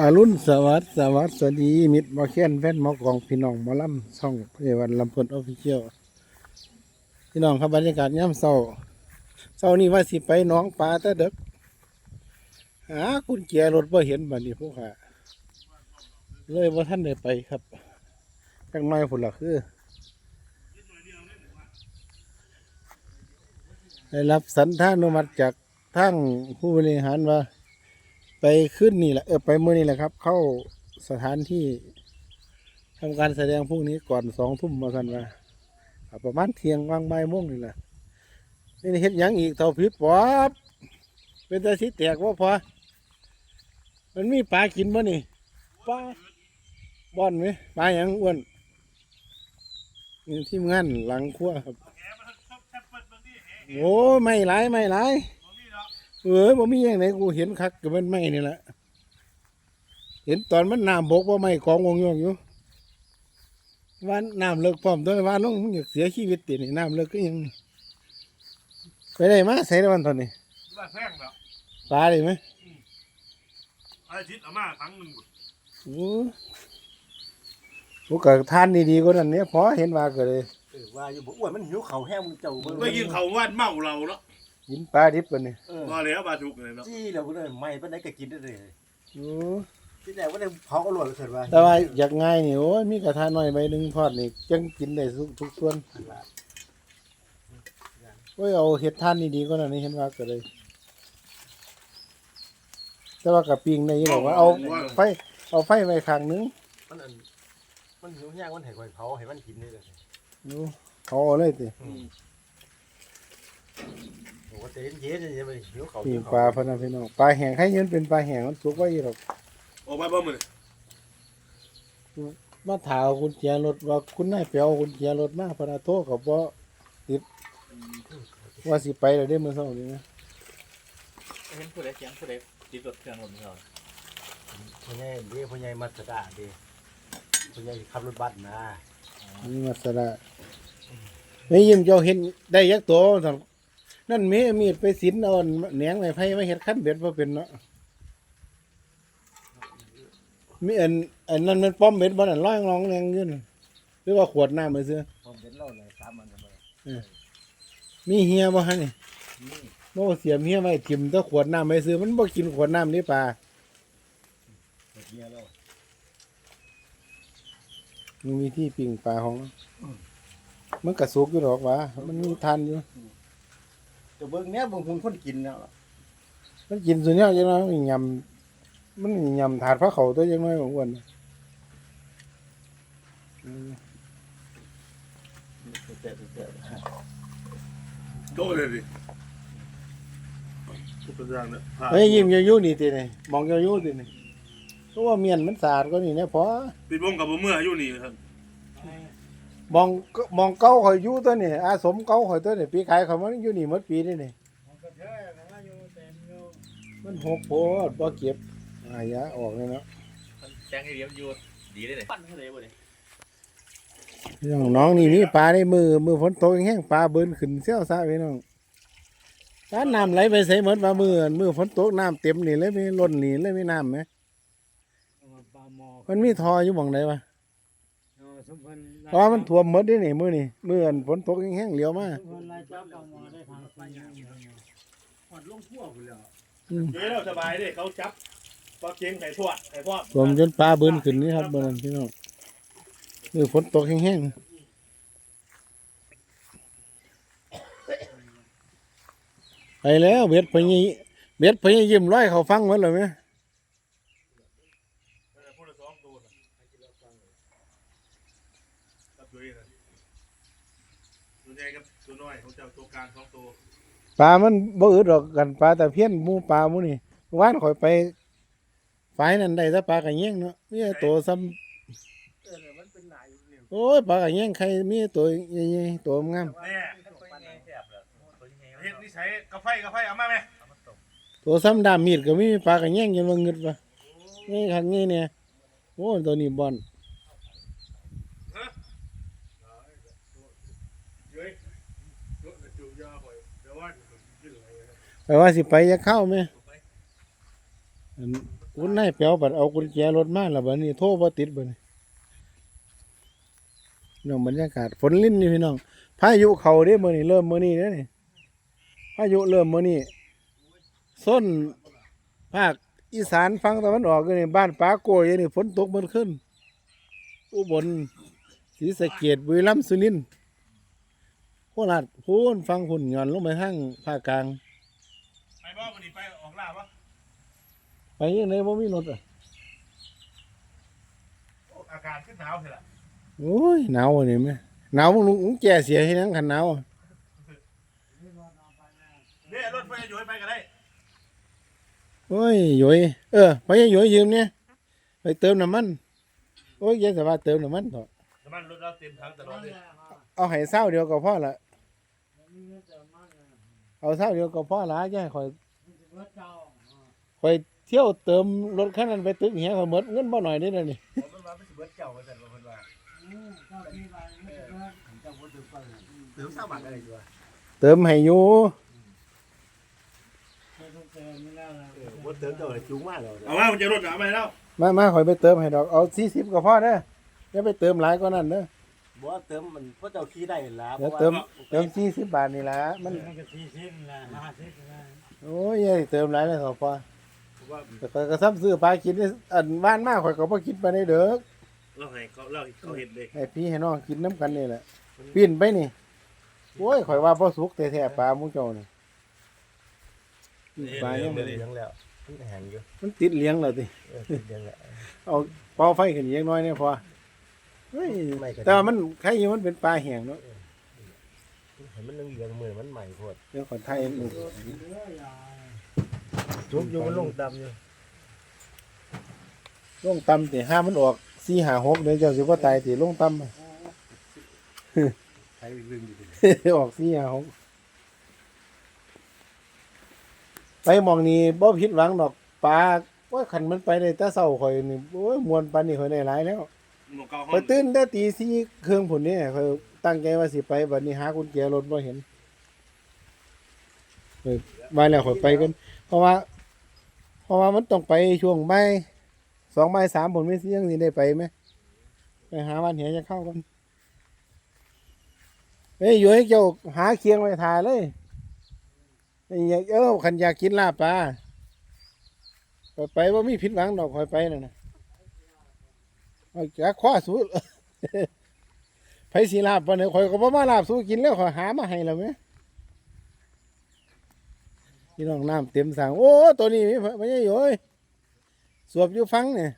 อารุณสวัสดิ์สวัสดี มิตรมาเคียนแฟนมอกองพี่น้องมาล่ำช่องพยาวันลำพินออฟฟิเชียลพี่น้องครับบรรยากาศย่ำเศร้าเศร้านี่ว่าสิไปน้องปลาตะเด็กหากุญแจรถบ่เห็นบัดนี้พวกข้าเลยว่าท่านได้ไปครับจังน้อยผุนละคือได้รับสันทานุมัติจากทางผู้บริหารว่า ไปขึ้นนี่แหละเออไปเมื่อนี่แหละครับ เข้าสถานที่ทำการแสดงพรุ่งนี้ก่อนสองทุ่มมาสันว่าประมาณเที่ยงวางใบายโมงนี่แหละนี่เฮ็ดยังอีกเท่าพิษป๊อบเป็นต่สิแตกว่าพอ มันมีปลากินบ่นี่ปลาบ่อนไหมปลาหยังอ้วนนี่ทีมงานหลังครัวครับโอ้ไม่หลายไม่หลาย เออบ่มีอย่างไหนกูเห็นคักกับมันไม่นี่แหละเห็นตอนมันน้ำบกว่าไม่กองวงยองอยู่ว่าน้ำเลิกพร้อมด้วยว่าน้องมึงอยากเสียชีวิตตินี่น้ำเลิกก็ยัง ไปได้มาใส่ได้วันตอนนี้บ้านแพงแล้วปลาได้ไหมอาทิตย์อามาครั้งหนึ่งโอ้พวกกับทานดีๆก็นั่นเนี่ยพอเห็นว่าก็เลย เออว่าอยู่บ่อ้วนมันหิวเขาวแห้งมึงเจ้าเบิ่งไปกินเขาววาดเมาเราเนาะ กินปลาดิบกันนี่เออมาแล้วบาทุกเลยเนาะจี้แล้วบ่ได้ไม่ปานใดก็กินได้เลยโอ้ที่แรกว่าได้เผาเอาหลวดเสร็จว่าแต่ว่าอยากง่ายนี่โอ้ยมีกระทะน้อยใบหนึ่งทอดนี่จังกินได้ทุกทุกส่วนโอ้ยเอาเห็ดท่านดีๆก็นั่นนี่เห็นว่าก็เลย แต่ว่ากับปิงในนี่บอกว่าเอาไฟเอาไฟไว้ข้างหนึงมันอันมันหิวแห้งมันให้ข่อยเผาให้มันกินได้เลย ดูเขาเอาเลยติโอ้ แต่เย็นๆเนี่ยมันหิวเขาวปิหิงวปลาเขาวพะนะพี่น้องปลาแห้งให้ยืนเป็นปลาแห้งมันสุกไว้หรอกออกไปบ่มือมาถามคุณเจียรถว่าคุณนายไปเอาคุณเจียรถมาพะนะโทษกับว่าติดว่าสิไปแล้วได้อมื่อเช้านี้นะเห็นผู้ใดเสียงผู้ใดติดรถเครื่องรถเขาพ่อใหญ่เด้พ่อใหญ่มัสดาเด้พ่อใหญ่ขับรถบัสนะนี่มาสระไม่ยิ้มเจ้าเห็นได้ยักตัวสั่ นนั่นมีมีดไปสินเอาแหนงไม้ไผ่มาเฮ็ดขั้นเบ็ดบ่เป็นเนาะมีอันอันนั้นมันป้อมเบ็ดบ่นั่นร้อยงองแรงอยืนนหรือว่าขวดน้ำมือซื้อผมเป็นเล่าเลยสามวันกันบ่มีเฮียบ่ฮะนี่บ่เสียมเฮียไว้ทิ่มแตะขวดน้ำไปซื้อมันบ่กินขวดน้ำนี่ปลาเมียเรามันมีที่ปิ้งปลาของเรามันกระสุกอยู่ดอกหว่ามันมีทานอยู่ จะเบิ่งเนี้ยเบิ่งคนคนกินแล้วมันกินส่วนใหญ่จังน้อยมันยำมันยำถาดพระเขาตัวจังน้อยของอ้วนน่ะอืมเตะเตะโตเลยดิทุกอย่างเนี่ยเฮ้ยยิ้มอยาอยู่นี่ตินี่มองอยาอยู่ตินี่เพราะว่าเมียนมันสะอาดก็นี่เนี่ยพอปิดวงกับบ่เมื่ออยู่นี่ครับ มองมองเก่าข่อยอยู่ตัวนี่อาสมเก่าข่อยตัวนี่ปีขายเขามันอยู่นี่หมดปีนี่นี่มันหกโพดบ่เก็บอายะออกเลยเนาะมันแจ้งให้เดียวอยู่ดีได้เลยปั้นเขาเลยบ่เลยพี่น้องน้องนี่มีปลาในมือมือฝนตกแห้งปลาเบิ้นขึ้นเซี่ยวซะพี่น้องปลาน้ำไหลไปใส่หมดปลามืออั่นมือฝนตกน้ำเต็มนี่เลยไม่ล้นนี่เลยไม่น้ำไหมมันมีทออยู่หม่องไหนวะ เพราะว่ามันท่วมหมดเด้นี่มือนี่มืออั่นฝนตกแห้งๆเหลียวมาอืมเดี๋ยวเราสบายดิเขาจับปลาเค็งไข่ทอดไข่ทอดท่วมจนปลาเบิ้นขึ้นนี่ครับเบิ้นพี่น้องมือฝนตกแห้งๆไปแล้วเบ็ดพญเบ็ดพญยิ้มร้อยเขาฟังหมดเลยไหม พูดละสองตัวนะ รับด้วยนะตัวใหญ่กับตัวน้อยเขาจะเอาตัวกลางสองตัวปลามันบ่อึดหรอกกันปลาแต่เพี้ยนหมูปลาหมูนี่ว่านข่อยไปฝ่ายนั้นได้แต่ปลากระเงี้ยงเนาะมีแต่ตัวซ้เออมันเป็นหลายอยู่เนี่ยำโอ้ยปลากระเงี้ยงใครมีแต่ตัวใหญ่ๆตัวงามแน่เฮ็ดนี่ใช้กาแฟกาแฟเอามาไหมตัวซ้ำดามมีดก็มีปลากระเงี้ยงยังว่าเงึดปะนี่คักนี่เนี่ยโอ้ยตัวนี้บอล เฮ้ยรถจูยาบ่อยเดี๋ยวว่าขึ้นอะไรนะ แปลว่าสิไปจะเข้าไหมคุณนายเปียวบัดเอากุญแจรถมาแล้วบัดนี้โทรบ่ติดบัดนี้น้องบรรยากาศฝนลิ้นนี่พี่น้อง พายุเขาเด้เมื้อนี้เริ่มเมื้อนี้เด้อนี่พายุเริ่มเมื้อนี้ส้นภาคอีสานฝั่งตะวันออกอยู่นี่บ้านป้าโกยนี่ฝนตกมันขึ้น อุบลศรีสะเกษบุรีรัมย์สุรินทร์โคราชพูนฟังหุ่นหย่อนลงไปทางภาคกลาง บ่วันนี้ไปออกล่าบ่ไปยังไงบ่มีรถอะโอ้อากาศขึ้นหนาวเถอะล่ะโอ้ยหนาวอันนี้ไหมหนาวมึงลุงแก่เสียให้นังขันหนาวอะเนี่ยรถไฟอยู่ให้ไปก็ได้โอ้ยหยอยเออไปยังหยอยยืมเนี่ยไปเติมน้ำมันโอ้ยอยังสามารถเติมน้ำมันเถอะน้ำมันรถเราเต็มถังตลอดเลยเอาให้เศร้าเดียวก็พอละเอาเศร้าเดียวก็พอละอย่าให้คอย คอยเที่ยวเติมรถคันนั้นไปตึกเหี้ยคอยหมดเงินบ่หน่อยนิดเดียวนี่ผมมันว่าไม่สิเบิดเจ้าว่าซั่นว่าเพิ่นว่าเจ้าบ่ถึงฟังเดี๋ยวสร้างบ้านอะไรดีวะเติมให้อยู่เออบ่เติมเจ้าเลยจุงมาแล้วเอาว่ามันจะรถเอาไปแล้วมามาคอยไปเติมให้ดอกเอาสี่สิบก็พอเด้ออย่าไปเติมหลายกว่านั้นเด้อบ่เติมมันเพราะเจ้าขี้ได้ล่ะเดี๋ยวเติมเติมสี่สิบบาทนี่ละมันมันก็40ล่ะ50ล่ะ โอ้ยอย่าให้เติมหลายเลยเถอะพอผมว่าแต่ข้อยก็ซ้ำซื้อปลากินนี่อันบ้านมากข่อยก็บ่กินไปในเด้อเราให้เขาเราให้เขาเห็นเลยให้พี่ให้น้องกินน้ำกันนี่แหละปีนไปนี่โอ้ยข่อยว่าบ่สุกแท้ๆปลาหมูเจ้านี่ปลายังเลี้บ่ได้ยงแล้วมันแห้งอยู่มันติดเลี้ยงแล้วติเออติดเลี้ยงแล้วเอาเป่าไฟขึ้นเลี้ยงน้อยเนี่ยพอเฮ้ยไม่ก็ดีแต่ว่ามันใครอยู่มันเป็นปลาแห้งเนาะ เห็นมันเหลืองๆมือมันใหม่โพดเดี๋ยวขอไทยลูกจุบอยู่มันลงดำอยู่ลงต่ำติห้ามันออก4 5 6เดี๋ยวเจ้าสิบ่ตายติลงต่ำอะใช้ลึงอยู่ดิออก4 5 6ไปหมองนี้บ่ผิดหวังดอกปลาโอ้ยคันมันไปได้แต่เช้าข่อยนี่โอ้ยมวนปานนี้ข่อยได้หลายแล้ว หมวกเกาห้ออยงตื่นแต่ตีสี่เครื่องผุนนี่ข่อตั้งใจว่าสิไปบัดนี้หากุญแจรถบ่เห็นข่อมาแล้วข่อยไปกันเพราะว่า เพราะว่ามันต้องไปช่วงบ่ายสองบ่ายสามผมไม่เสี่ยงสิได้ไปไหมไปหาบ้านเหียจะเข้ากันเฮ้ยอยู่ให้เจ้าหาเคียงไว้ถ่ายเลยไอ้ยเออขันอยากกินลาบปลาข่อยไปว่ามีผิดหวังดอกข่อยไปนั่นนะ เอาจากข้อสู้ไผสีลาบปะเนี่ยข่อยก็บ่มาลาบสู้กินแล้วข่อยหามาให้แล้วแหมพี่น้องน้ำเต็มสั่งโอ้ตัวนี้มีพญายอยสวบอยู่ฟังเนี่ย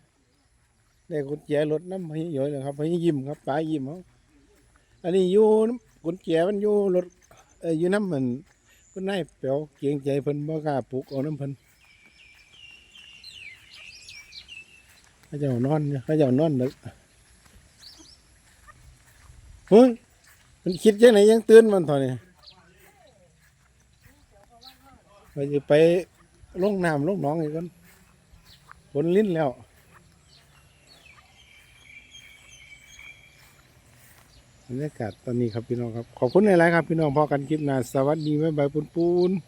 ได้กุญแจรถน้ำพญายอยเลยครับพญายิ้มครับปลายิ้มเขาอันนี้อยู่กุญแจมันอยู่รถเอออยู่น้ำเหมันคุณนายเปียวเกรงใจเพิ่นบ่กล้าปลุกเอาน้ำเพิ่น เขาเจ้านอนเขาเจ้านอนดึกเฮ้ยมันคิดยังไงยังตื่นมันเท่านี้ไปจะไปลงน้ำลงหนองอีกคนฝนลิ้นแล้วบรรยากาศตอนนี้ครับพี่น้องครับ ขอบคุณหลายๆครับพี่น้องพอกันคลิปหน้าสวัสดีบ๊ายบายปุนปูน